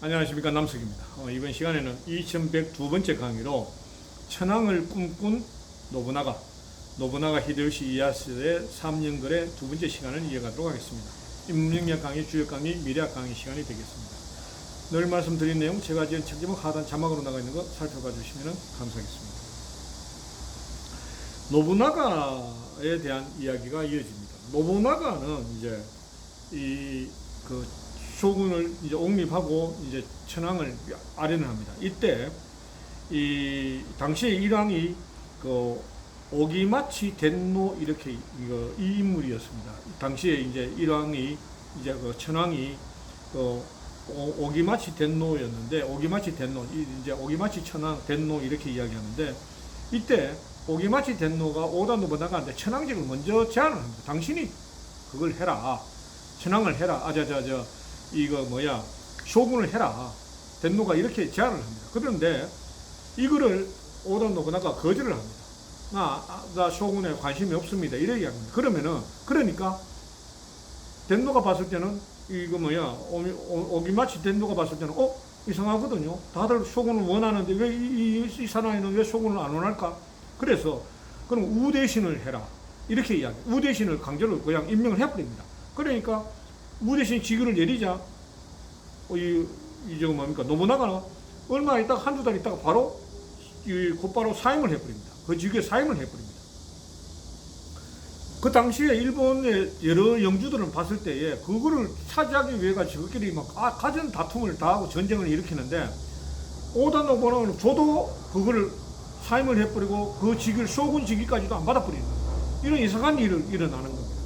안녕하십니까 남석입니다. 어, 이번 시간에는 2102번째 강의로 천황을 꿈꾼 노부나가 노부나가 히데요시 이에야스의 3년글의 두 번째 시간을 이어가도록 하겠습니다. 인문영역 강의, 주역 강의, 미래학 강의 시간이 되겠습니다. 늘 말씀드린 내용 제가 지은 책 제목 하단 자막으로 나가 있는 거 살펴봐 주시면 감사하겠습니다. 노부나가에 대한 이야기가 이어집니다. 노부나가는 이제 이그 쇼군을 이제 옹립하고 이제 천황을 아련을 합니다. 이때 이 당시에 일왕이 그 오기마치 덴노 이렇게 이거 이 인물이었습니다. 당시에 이제 일왕이 이제 그 천황이 그 오- 오기마치 덴노였는데 오기마치 덴노 이- 이제 오기마치 천황 덴노 이렇게 이야기하는데 이때 오기마치 덴노가 오다 노부나가한테 천황직을 먼저 제안을 합니다. 당신이 그걸 해라. 천황을 해라. 아자자저 이거 뭐야 쇼군을 해라. 덴노가 이렇게 제안을 합니다. 그런데 이거를 오다 노부나가 거절을 합니다. 나, 아, 나 쇼군에 관심이 없습니다. 이래 이야기합니다. 그러면은 그러니까 덴노가 봤을 때는 이거 뭐야 오, 오기마치 덴노가 봤을 때는 어 이상하거든요. 다들 쇼군을 원하는데 왜이 이, 이 사나이는 왜 쇼군을 안 원할까? 그래서 그럼 우 대신을 해라. 이렇게 이야기. 우 대신을 강제로 그냥 임명을 해버립니다. 그러니까 우 대신 직위를 내리자 어, 이, 이 저거 뭡니까 노부나가는 얼마 있다가 한두 달 있다가 바로 이 곧바로 사임을 해버립니다. 그 직위에 사임을 해버립니다. 그 당시에 일본의 여러 영주들은 봤을 때에 그거를 차지하기 위해가 저끼리 막 아, 가전 다툼을 다 하고 전쟁을 일으키는데 오다 노부나가는 저도 그거를 사임을 해버리고 그 직위를 쇼군 직위까지도 안 받아버리는. 이런 이상한 일을 일어나는 겁니다.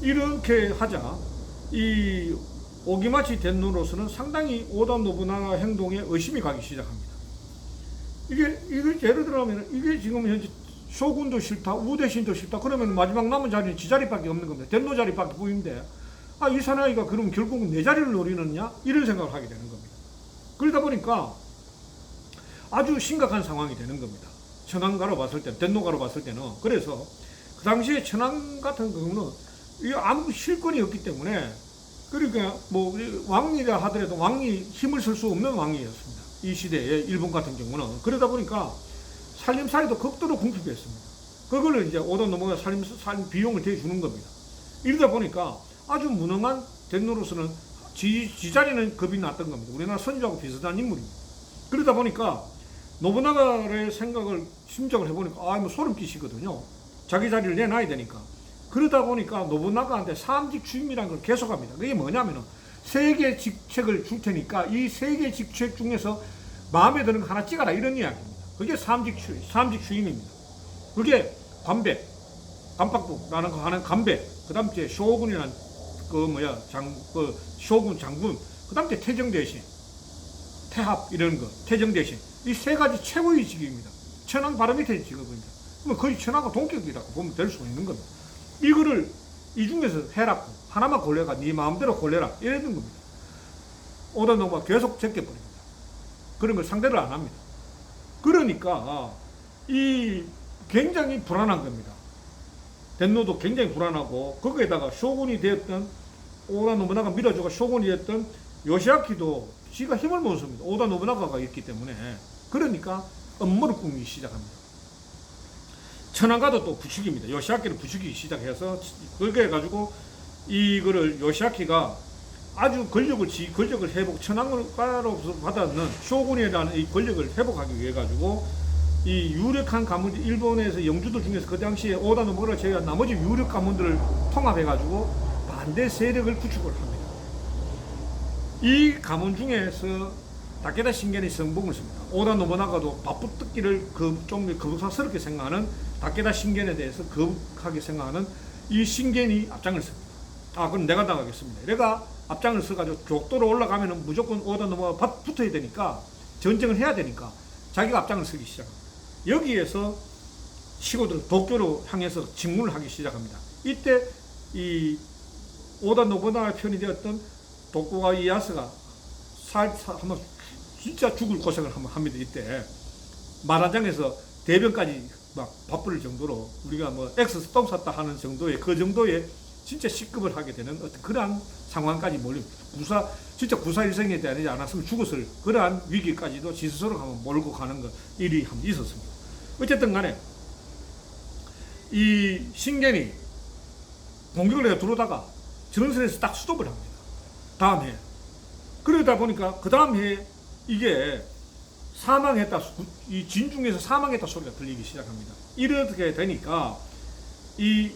이렇게 하자 이 오기마치 덴노로서는 상당히 오다 노부나가 행동에 의심이 가기 시작합니다. 이게 이게 예를 들어면 이게 지금 현재 쇼군도 싫다, 우대신도 싫다. 그러면 마지막 남은 자리는 지 자리밖에 없는 겁니다. 덴노 자리밖에 보이는데 아 이 사나이가 그럼 결국은 내 자리를 노리느냐 이런 생각을 하게 되는 겁니다. 그러다 보니까 아주 심각한 상황이 되는 겁니다. 천황가로 봤을 때, 덴노가로 봤을 때는 그래서 그 당시에 천황 같은 경우는 이 아무 실권이 없기 때문에 그러니까 뭐 왕이라 하더라도 왕이 힘을 쓸 수 없는 왕이었습니다. 이 시대에 일본 같은 경우는 그러다 보니까 살림살이도 극도로 궁핍했습니다. 그걸로 이제 오다 넘어가 살림 살림 비용을 대주는 겁니다. 이러다 보니까 아주 무능한 덴노로서는 지, 지 자리는 겁이 났던 겁니다. 우리나라 선조하고 비슷한 인물입니다. 그러다 보니까 노부나가의 생각을 심정을 해보니까 아뭐 소름 끼치거든요. 자기 자리를 내놔야 되니까. 그러다 보니까 노부나가한테 사암직 주임이라는 걸 계속합니다. 그게 뭐냐면은 세 개 직책을 줄 테니까 이 세 개 직책 중에서 마음에 드는 거 하나 찍어라 이런 이야기입니다. 그게 사암직 주 사암직 주임입니다. 그게 관배, 관박부라는 거 하는 관배, 그다음 에 쇼군이란 그 뭐야 장 그 쇼군 장군, 그 다음 에 태정 대신, 태합 이런 거, 태정 대신 이 세 가지 최고의 직위입니다. 천황 바로 밑에 직업입니다. 그러면 거의 천황과 동격이라고 보면 될 수 있는 겁니다. 이거를 이 중에서 해라고 하나만 골라가 네 마음대로 골라라 이러는 겁니다. 오다 노가 계속 제껴버립니다. 그런 걸 상대를 안 합니다. 그러니까 이 굉장히 불안한 겁니다. 덴노도 굉장히 불안하고 거기에다가 쇼군이 되었던 오다 노부나가 밀어주고 쇼군이 됐던 요시아키도 지가 힘을 못 씁니다. 오다 노부나가가 있기 때문에 그러니까 음모를 꾸미기 시작합니다. 천황가도 또 부추깁니다. 요시아키를 부추기기 시작해서 그렇게 해가지고 이거를 요시아키가 아주 권력을 지 권력을 회복 천황가로서 받았는 쇼군이라는 이 권력을 회복하기 위해 가지고 이 유력한 가문 일본에서 영주들 중에서 그 당시에 오다 노무라 제가 나머지 유력 가문들을 통합해 가지고 반대 세력을 구축을 합니다. 이 가문 중에서 다케다 신겐이 성공을 씁니다. 오다 노부나가도 바쁘 뜯기를 그 좀 거북사스럽게 생각하는 다케다 신겐에 대해서 거북하게 생각하는 이 신겐이 앞장을 씁니다. 아 그럼 내가 나가겠습니다. 내가 앞장을 서가지고 족도로 올라가면은 무조건 오다 노부나가 붙어야 되니까 전쟁을 해야 되니까 자기가 앞장을 서기 시작합니다. 여기에서 시고들 도쿄로 향해서 직문을 하기 시작합니다. 이때 이 오다 노부나가 편이 되었던 도쿠가 이야스가 살, 살 한번 진짜 죽을 고생을 한번 합니다. 이때 마라장에서 대변까지 막 바쁠 정도로 우리가 뭐 엑스 똥 샀다 하는 정도의 그 정도의 진짜 식급을 하게 되는 어떤 그러한 상황까지 몰리 구사 진짜 구사일생에 되지 않았으면 죽었을 그러한 위기까지도 지 스스로 한번 몰고 가는 것 일이 한번 있었습니다. 어쨌든 간에 이 신겐이 공격을 해 들어오다가 전선에서 딱 스톱을 합니다. 다음 해. 그러다 보니까 그 다음 해 이게 사망했다, 이 진중에서 사망했다 소리가 들리기 시작합니다. 이렇게 되니까 이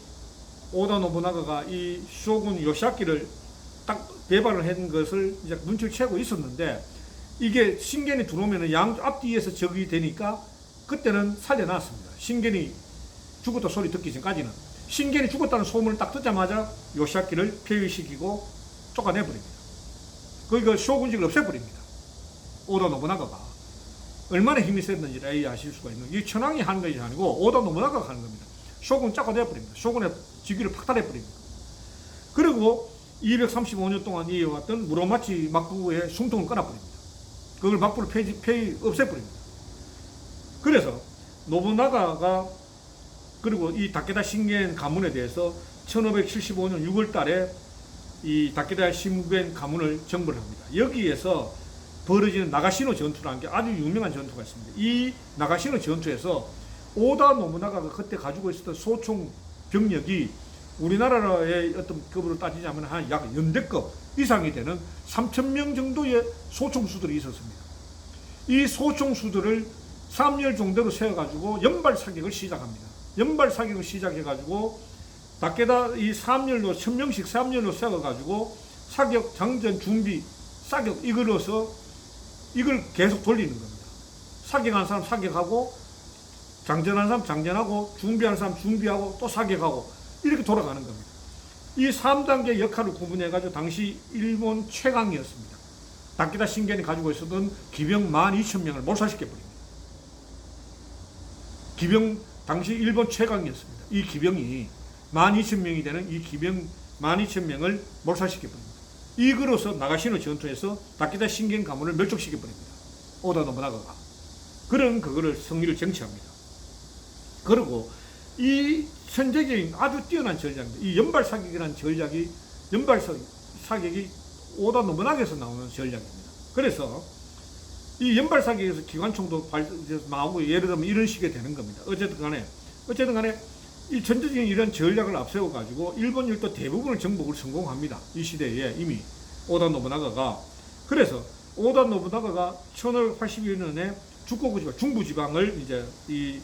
오다 노부나가가 이 쇼군 요시아키를 딱 배발을 한 것을 이제 눈치를 채고 있었는데 이게 신겐이 들어오면 양 앞뒤에서 적이 되니까 그때는 살려놨습니다. 신겐이 죽었다 소리 듣기 전까지는 신겐이 죽었다는 소문을 딱 듣자마자 요시아키를 폐위시키고 쫓아내버립니다. 그러니까 쇼군직을 없애버립니다. 오다 노부나가가 얼마나 힘이 셌는지를 아실 수가 있는 이 천황이 하는 것이 아니고 오다 노부나가가 하는 겁니다. 쇼군 쫓아내버립니다. 쇼군의 직위를 박탈해 버립니다. 그리고 235년 동안 이어왔던 무로마치 막부의 숨통을 끊어버립니다. 그걸 막부를 폐지, 폐 없애버립니다. 그래서 노부나가가 그리고 이 다케다 신겐 가문에 대해서 1575년 6월 달에 이 다케다 신겐 가문을 정벌 합니다. 여기에서 벌어지는 나가시노 전투라는 게 아주 유명한 전투가 있습니다. 이 나가시노 전투에서 오다 노부나가가 그때 가지고 있었던 소총 병력이 우리나라의 어떤 급으로 따지자면 한 약 연대급 이상이 되는 3,000명 정도의 소총수들이 있었습니다. 이 소총수들을 3열 정도로 세워가지고 연발 사격을 시작합니다. 연발 사격을 시작해가지고 밖에다 이 3열로 1000명씩 3열로 세워가지고 사격 장전 준비 사격 이걸로서 이걸 계속 돌리는 겁니다. 사격한 사람 사격하고 장전한 사람 장전하고 준비한 사람 준비하고 또 사격하고 이렇게 돌아가는 겁니다. 이 3단계 역할을 구분해가지고 당시 일본 최강이었습니다. 다키다 신겐이 가지고 있었던 기병 12,000명을 몰살시켜버립니다. 기병, 당시 일본 최강이었습니다. 이 기병이 12,000명이 되는 이 기병 12,000명을 몰살시켜버립니다. 이거로서 나가시노 전투에서 다키다 신겐 가문을 멸족시켜 버립니다. 오다 노부나가가. 그런 그거를 승리를 쟁취합니다. 그리고 이 현재적인 아주 뛰어난 전략입니다. 이 연발 사격이라는 전략이 연발 사- 사격이 오다 노무나게서 나오는 전략입니다. 그래서 이 연발 사격에서 기관총도 발, 나오고 예를 들면 이런 식이 되는 겁니다. 어쨌든 간에 어쨌든 간에 이 전체적인 이런 전략을 앞세워 가지고 일본 열도 대부분을 정복을 성공합니다. 이 시대에 이미 오다 노부나가가 그래서 오다 노부나가가 1581년에 중국부 지방 중부 지방을 이제 이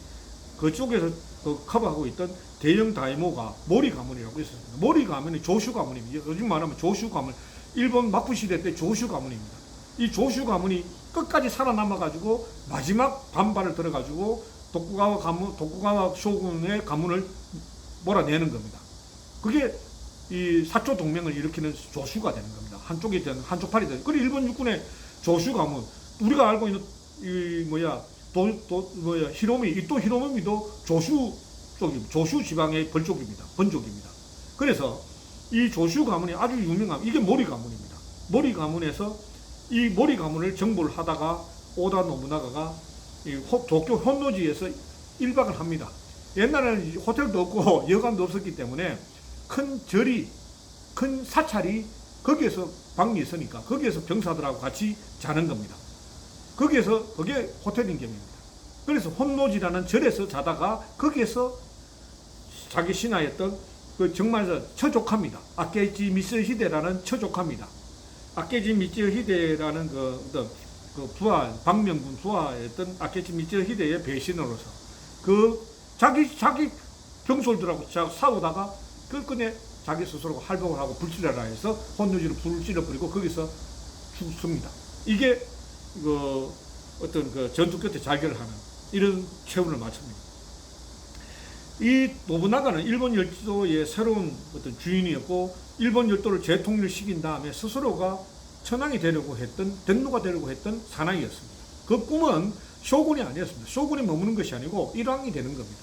그쪽에서 그 커버하고 있던 대형 다이모가 모리 가문이라고 있었습니다. 모리 가문이 조슈 가문입니다. 요즘 말하면 조슈 가문. 일본 막부 시대 때 조슈 가문입니다. 이 조슈 가문이 끝까지 살아남아 가지고 마지막 반발을 들어 가지고 독구가와 가문 독구가와 쇼군의 가문을 몰아내는 겁니다. 그게 이 사초 동맹을 일으키는 조슈가 되는 겁니다. 한쪽이 되는 한쪽 팔이 되는. 그리고 일본 육군의 조슈 가문 우리가 알고 있는 이 뭐야 도, 도 뭐야 히로미 이또 히로미도 조슈 쪽이 조슈 지방의 벌족입니다. 번족입니다. 그래서 이 조슈 가문이 아주 유명한 이게 모리 가문입니다. 모리 가문에서 이 모리 가문을 정벌을 하다가 오다 노부나가가 도쿄 혼노지에서 1박을 합니다. 옛날에는 호텔도 없고 여관도 없었기 때문에 큰 절이 큰 사찰이 거기에서 방이 있으니까 거기에서 병사들하고 같이 자는 겁니다. 거기에서 그게 호텔인 gem입니다. 그래서 혼노지라는 절에서 자다가 거기에서 자기 신하였던 그 정말 처족합니다. 아케지 미스 히데라는 처족합니다. 아케지 미츠 히데라는 그, 어떤 그 부하 방명군 부하였던 아케지 미츠 히데의 배신으로서 그 자기 자기 병솔들하고 자- 싸우다가 끝끝내 자기 스스로 할복을 하고 불질러라 해서 혼노지로 불을 찔러버리고 거기서 죽습니다. 이게 그 어떤 그 전투 끝에 자결을 하는 이런 최후를 마칩니다. 이 노부나가는 일본 열도의 새로운 어떤 주인이었고 일본 열도를 재통일시킨 다음에 스스로가 천황이 되려고 했던 덴노가 되려고 했던 사나이였습니다. 그 꿈은 쇼군이 아니었습니다. 쇼군이 머무는 것이 아니고 일왕이 되는 겁니다.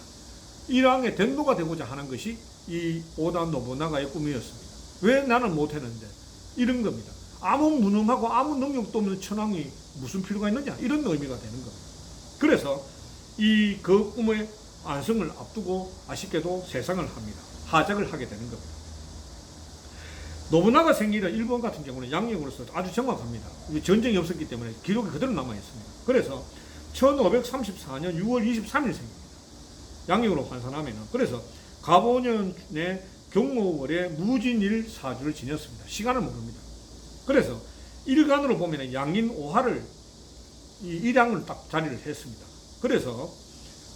일왕의 덴노가 되고자 하는 것이 이 오다 노부나가의 꿈이었습니다. 왜 나는 못했는데 이런 겁니다. 아무 무능하고 아무 능력도 없는 천황이 무슨 필요가 있느냐 이런 의미가 되는 겁니다. 그래서 이 그 꿈의 안성을 앞두고 아쉽게도 세상을 합니다. 하작을 하게 되는 겁니다. 노부나가 생일은 일본 같은 경우는 양력으로서 아주 정확합니다. 전쟁이 없었기 때문에 기록이 그대로 남아 있습니다. 그래서 1534년 6월 23일 생입니다. 양력으로 환산하면은 그래서 가보년에 경호월에 무진일 사주를 지녔습니다. 시간을 모릅니다. 그래서 일간으로 보면 양인 오화를 이 일양을 딱 자리를 했습니다. 그래서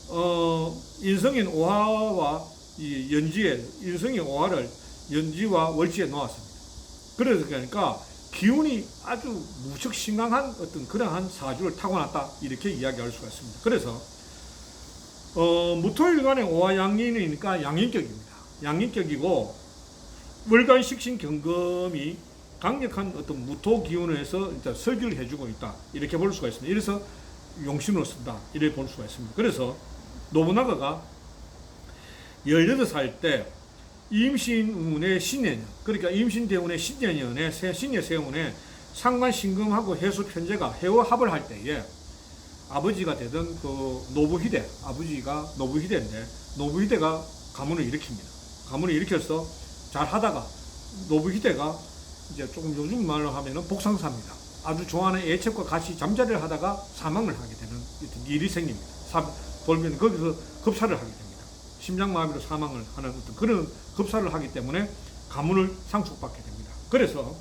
어, 인성인 오화와 이 연지에 인성인 오화를 연지와 월지에 놓았습니다. 그래서 그러니까 기운이 아주 무척 심각한 어떤 그러한 사주를 타고났다 이렇게 이야기할 수가 있습니다. 그래서 어, 무토일간의 오화 양인이니까 양인격입니다. 양인격이고 월간 식신 경금이 강력한 어떤 무토 기운에서 일단 설교를 해주고 있다 이렇게 볼 수가 있습니다. 이래서 용신으로 쓴다 이렇게 볼 수가 있습니다. 그래서 노부나가가 18살 때 임신운의 신년 그러니까 임신대운의 신년년에 새- 신년 세운에 상관 신금하고 해수 편제가 해오합을 할 때에 아버지가 되던 그 노부희대 아버지가 노부희대인데 노부희대가 가문을 일으킵니다. 가문을 일으켜서 잘 하다가 노부희대가 이제 조금 요즘 말로 하면은 복상사입니다. 아주 좋아하는 애첩과 같이 잠자리를 하다가 사망을 하게 되는 일이 생깁니다. 사, 돌면 거기서 급사를 하게 됩니다. 심장마비로 사망을 하는 어떤 그런 급사를 하기 때문에 가문을 상속받게 됩니다. 그래서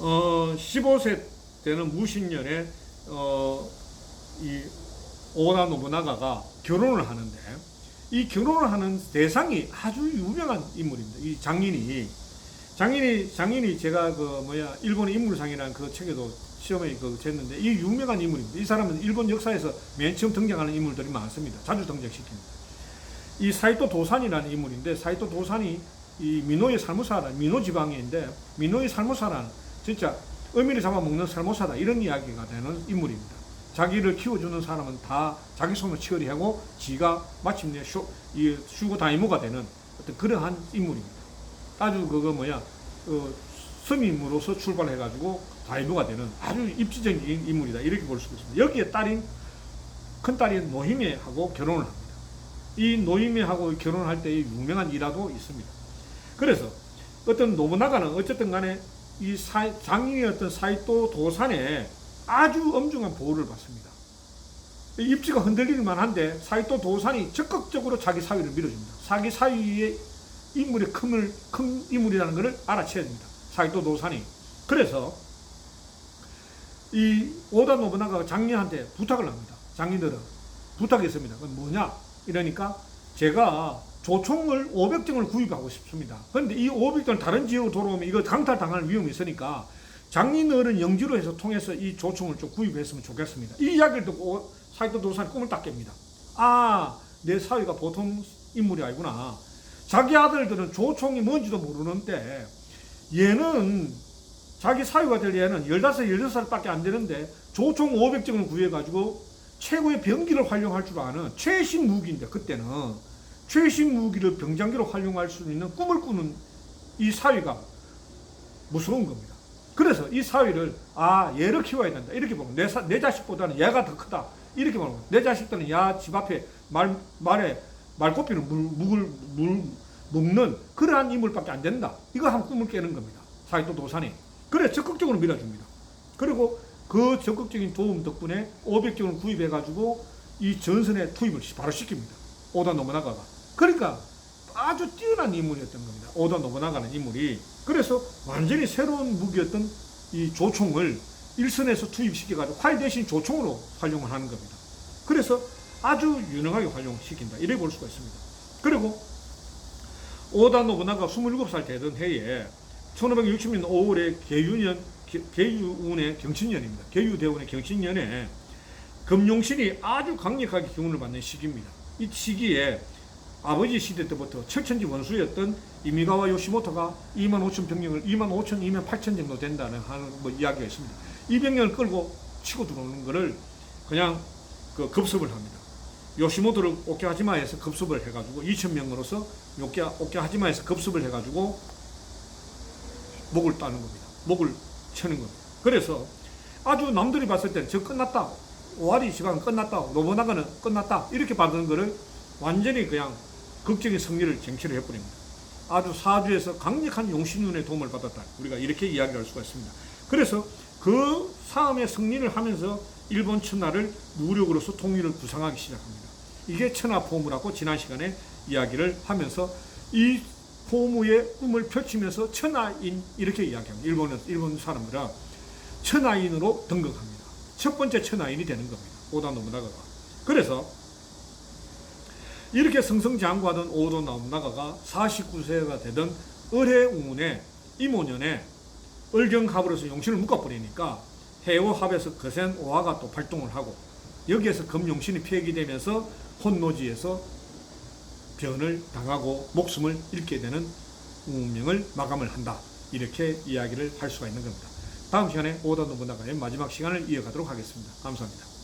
어, 15세 되는 무신년에 어, 이 오다 노부나가가 결혼을 하는데 이 결혼을 하는 대상이 아주 유명한 인물입니다. 이 장인이 장인이 장인이 제가 그 뭐야 일본의 인물상이라는 그 책에도 시험에 그 쟀는데 이 유명한 인물입니다. 이 사람은 일본 역사에서 맨 처음 등장하는 인물들이 많습니다. 자주 등장시킵니다. 이 사이토 도산이라는 인물인데 사이토 도산이 이 미노의 살모사라 미노 지방인데 미노의 살모사라는 진짜 의미를 잡아먹는 살모사다 이런 이야기가 되는 인물입니다. 자기를 키워주는 사람은 다 자기 손을 치열히 하고 지가 마침내 쇼, 이 슈고 다이모가 되는 어떤 그러한 인물입니다. 아주 그거 뭐야 어, 스님으로서 출발해가지고 다이모가 되는 아주 입지적인 인물이다 이렇게 볼수 있습니다. 여기에 딸인 큰 딸인 노희매하고 결혼을 합니다. 이 노희매하고 결혼할 때의 유명한 일화도 있습니다. 그래서 어떤 노부나가는 어쨌든 간에 이 어떤 사이토 도산에 아주 엄중한 보호를 받습니다. 이 입지가 흔들릴 만한데 사이토 도산이 적극적으로 자기 사위를 밀어줍니다. 자기 사위의 인물의 큰을, 큰 인물이라는 것을 알아채야 됩니다. 사이토 도산이. 그래서 이 오다 노부나가가 장녀한테 부탁을 합니다. 장인들은 부탁이 있습니다. 그건 뭐냐? 이러니까 제가 조총을 500정을 구입하고 싶습니다. 그런데 이 500정을 다른 지역으로 돌아오면 이거 강탈 당할 위험이 있으니까 장인어른 영지로 해서 통해서 이 조총을 좀 구입했으면 좋겠습니다. 이 이야기를 듣고 사이토 도산이 꿈을 딱 깹니다. 아, 내 사위가 보통 인물이 아니구나. 자기 아들들은 조총이 뭔지도 모르는데 얘는 자기 사위가 될 얘는 15, 16살밖에 안 되는데 조총 500정을 구해가지고 최고의 병기를 활용할 줄 아는 최신 무기인데 그때는 최신 무기를 병장기로 활용할 수 있는 꿈을 꾸는 이 사위가 무서운 겁니다. 그래서 이 사위를 아 얘를 키워야 된다 이렇게 보면 내, 사, 내 자식보다는 얘가 더 크다 이렇게 보면 내 자식들은 야집 앞에 말 말에 말코피를 물, 묵을 물 먹는 그러한 인물밖에 안 된다. 이거 한 꿈을 깨는 겁니다. 사이토 도산이 그래 적극적으로 밀어줍니다. 그리고 그 적극적인 도움 덕분에 500정을 구입해가지고 이 전선에 투입을 바로 시킵니다. 오다 노부나가가. 그러니까 아주 뛰어난 인물이었던 겁니다. 오다 노부나가는 인물이. 그래서 완전히 새로운 무기였던 이 조총을 일선에서 투입시켜가지고 활 대신 조총으로 활용을 하는 겁니다. 그래서 아주 유능하게 활용시킨다. 이래 볼 수가 있습니다. 그리고 오다 노부나가 27살 되던 해에 1560년 5월에 개유년 개유운의 경신년입니다. 개유대운의 경신년에 금용신이 아주 강력하게 기운을 받는 시기입니다. 이 시기에 아버지 시대 때부터 철천지 원수였던 이미가와 요시모토가 2만 5천 병력을 2만 5천, 2만 8천 정도 된다는 하는 뭐 이야기가 있습니다. 이 병력을 끌고 치고 들어오는 것을 그냥 그 급습을 합니다. 요시모토를 오케하지마에서 급습을 해가지고 2천 명으로서 오케 오케하지마에서 급습을 해가지고 목을 따는 겁니다. 목을 쳐는 겁니다. 그래서 아주 남들이 봤을 때는 저 끝났다. 오하리 지방은 끝났다. 노부나가는 끝났다. 이렇게 받은 거를 완전히 그냥 극적인 승리를 쟁취를 해버립니다. 아주 사주에서 강력한 용신운의 도움을 받았다. 우리가 이렇게 이야기할 수가 있습니다. 그래서 그 싸움의 승리를 하면서 일본 천하를 무력으로서 통일을 구상하기 시작합니다. 이게 천하 포무라고 지난 시간에 이야기를 하면서 이 포무의 꿈을 펼치면서 천하인 이렇게 이야기합니다. 일본은 일본 사람들은 천하인으로 등극합니다. 첫 번째 천하인이 되는 겁니다. 오다 노부나가가. 그래서 이렇게 승승장구하던 오도 노부나가가 49세가 되던 을해운에 이모년에 을경합으로서 용신을 묶어버리니까 해오합에서 거센 오화가 또 발동을 하고 여기에서 금용신이 폐기되면서 혼노지에서 변을 당하고 목숨을 잃게 되는 운명을 마감을 한다. 이렇게 이야기를 할 수가 있는 겁니다. 다음 시간에 오다 노부나가의 마지막 시간을 이어가도록 하겠습니다. 감사합니다.